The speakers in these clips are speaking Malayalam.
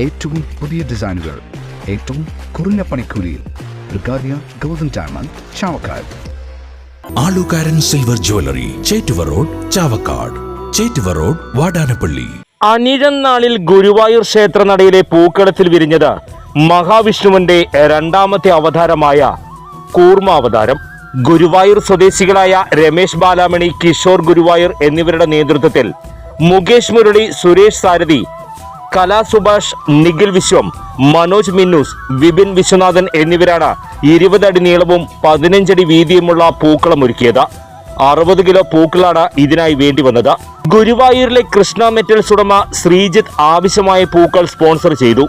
ഏറ്റവും പുതിയ ഡിസൈനുകൾ ഏറ്റവും കുറഞ്ഞ പണിക്കൂലിയിൽ ബ്രിഗാദിയ golden diamond Chavakkad. Alukaran silver jewellery Chettuva road Chavakkad. Chettuva road Vadanappally. അനിഴം നാളിൽ ഗുരുവായൂർ ക്ഷേത്രനടയിലെ പൂക്കളത്തിൽ വിരിഞ്ഞത് മഹാവിഷ്ണുവിന്റെ രണ്ടാമത്തെ അവതാരമായ കൂർമാവതാരം ഗുരുവായൂർ സ്വദേശികളായ രമേശ് ബാലാമണി കിഷോർ ഗുരുവായൂർ എന്നിവരുടെ നേതൃത്വത്തിൽ മുകേഷ് മുരളി സുരേഷ് സാരഥി കലാ സുഭാഷ് നിഖിൽ വിശ്വം മനോജ് മിന്നൂസ് വിപിൻ വിശ്വനാഥൻ എന്നിവരാണ് ഇരുപതടി നീളവും പതിനഞ്ചടി വീതിയുമുള്ള പൂക്കളം ഒരുക്കിയത്. അറുപത് കിലോ പൂക്കളാണ് ഇതിനായി വേണ്ടി വന്നത്. ഗുരുവായൂരിലെ കൃഷ്ണ മെറ്റൽസ് ഉടമ ശ്രീജിത്ത് ആവശ്യമായ പൂക്കൾ സ്പോൺസർ ചെയ്തു.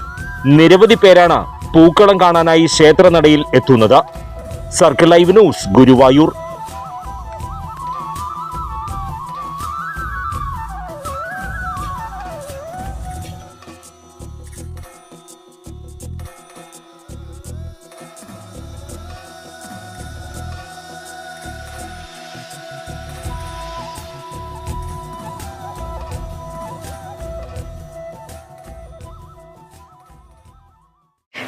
നിരവധി പേരാണ് പൂക്കളം കാണാനായി ക്ഷേത്രനടയിൽ എത്തുന്നത്. Circle live news Guruvayur.